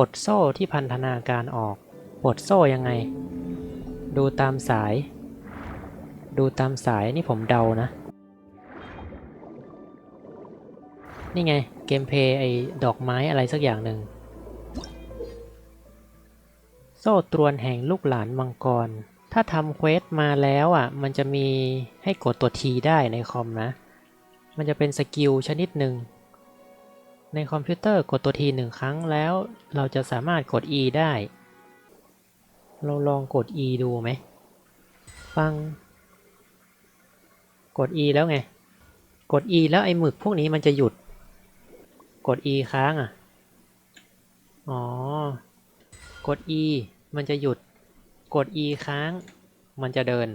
ปลดโซ่ที่พันธนาการออก ปลดโซ่ยังไง ดูตามสาย ดูตามสายนี่ผมเดานะ นี่ไงเกมเพย์ไอ้ดอกไม้อะไรสักอย่างหนึ่ง โซ่ตรวนแห่งลูกหลานมังกร ถ้าทำเควสมาแล้วอะ มันจะมีให้กดตัวทีได้ในคอมนะ มันจะเป็นสกิลชนิดหนึ่ง ในคอมพิวเตอร์กดตัวทีหนึ่งครั้งแล้ว เราจะสามารถกด E ได้ เราลองกด E ดูไหม ฟัง กด E แล้วไง กด E แล้วไอ้หมึกพวกนี้มันจะหยุด กด E ค้างอะ อ๋อ กด E มันจะหยุด กด E ค้าง มันจะเดิน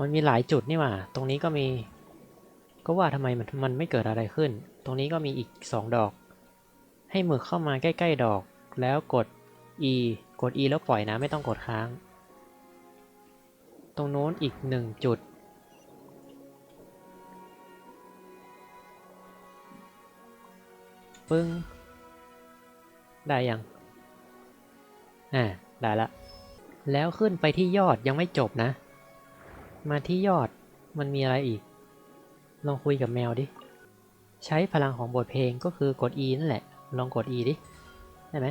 มันมีหลายจุดนี่หว่า ตรงนี้ก็มี ก็ว่าทำไมมันมันไม่เกิดอะไรขึ้น ตรงนี้ก็มีอีกสองดอก ให้หมึกเข้ามาใกล้ ๆ ดอก แล้วกด E กด E แล้วปล่อยนะ ไม่ต้องกดค้าง ตรงโน้นอีกหนึ่งจุด ปึ้ง ได้ยัง อ่า ได้ละ แล้วขึ้นไปที่ยอดยังไม่จบนะ มาที่ยอดมันมีอะไรอีก ลองคุยกับแมวดิ ใช้พลังของบทเพลงก็คือกด E นั่นแหละ ลองกด E ดิ ได้ไหม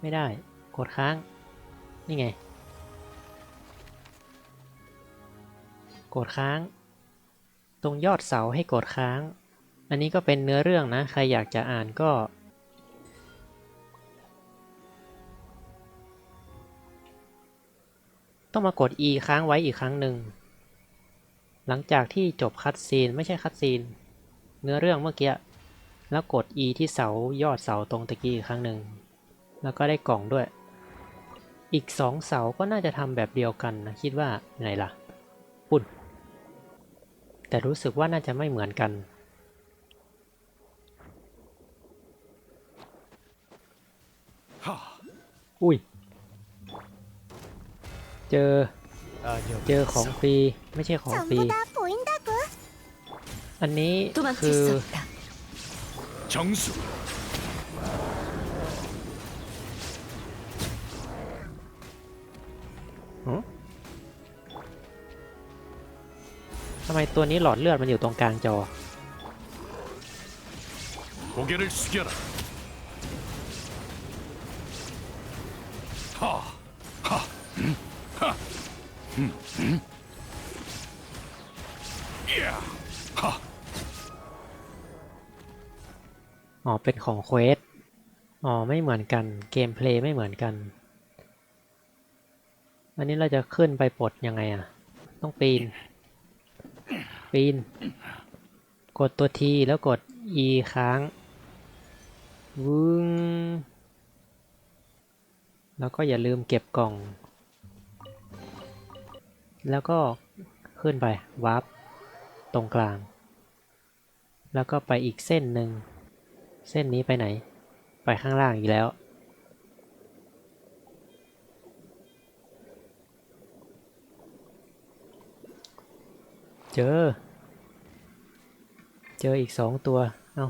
ไม่ได้ กดค้าง นี่ไง กดค้าง ตรงยอดเสาให้กดค้าง อันนี้ก็เป็นเนื้อเรื่องนะ ใครอยากจะอ่านก็ ต้องมากด E ค้างไว้อีกครั้งหนึ่ง หลังจากที่จบคัดซีนไม่ใช่คัดซีน เนื้อเรื่องเมื่อกี้ แล้วกด E ที่เสายอดเสาตรงตะกี้อีกครั้งหนึ่ง แล้วก็ได้กล่องด้วย อีกสองเสาก็น่าจะทำแบบเดียวกันนะคิดว่าไงล่ะปุ่น แต่รู้สึกว่าน่าจะไม่เหมือนกันอุ้ย เจอ เจอของฟรีไม่ใช่ของฟรี อันนี้คือทำไมตัวนี้หลอดเลือดมันอยู่ตรงกลางจอฮะ อ๋อ เป็นของเควส อ๋อ ไม่เหมือนกัน เกมเพลย์ไม่เหมือนกัน อันนี้เราจะขึ้นไปปลดยังไงอะ ต้องปีน ปีน กดตัวทีแล้วกด E ค้าง วึ้ง แล้วก็อย่าลืมเก็บกล่อง แล้วก็ขึ้นไปวาร์ปตรงกลาง แล้วก็ไปอีกเส้นหนึ่ง เส้นนี้ไปไหน ไปข้างล่างอีกแล้ว เจอ เจออีกสองตัว เอา้า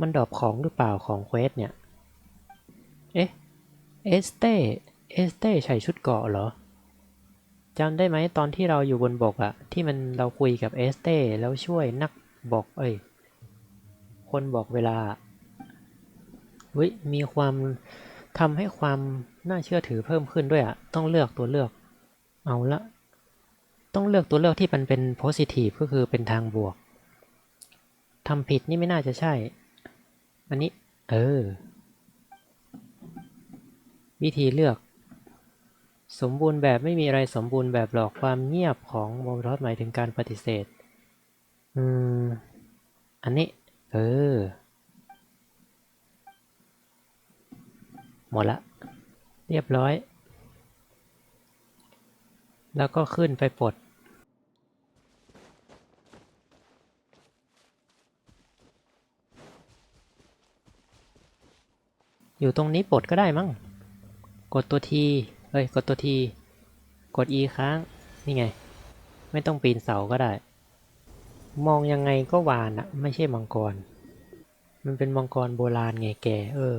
มันดรอปของหรือเปล่าของเควสเนี่ย เอ๊ะ เอสเต้ เอสเต้ใส่ชุดเกาะเหรอ จำได้ไหมตอนที่เราอยู่บนบกอะที่มันเราคุยกับเอสเต้แล้วช่วยนักบอกเอ้ยคนบอกเวลาเฮ้ยมีความทำให้ความน่าเชื่อถือเพิ่มขึ้นด้วยอะต้องเลือกตัวเลือกเอาละต้องเลือกตัวเลือกที่มันเป็น positive ก็คือเป็นทางบวกทำผิดนี่ไม่น่าจะใช่ อันนี้ เออ วิธีเลือก สมบูรณ์แบบไม่มีอะไรสมบูรณ์แบบหรอกความเงียบของโมทอสหมายถึงการปฏิเสธ อืม อันนี้ เออ หมดละ เรียบร้อย แล้วก็ขึ้นไปปลดอยู่ตรงนี้ปลดก็ได้มั้ง กดตัวที เอ้ย กดตัวที กด E ค้าง นี่ไง ไม่ต้องปีนเสาก็ได้ มองยังไงก็วานอะไม่ใช่มังกร มันเป็นมังกรโบราณไงแก เออ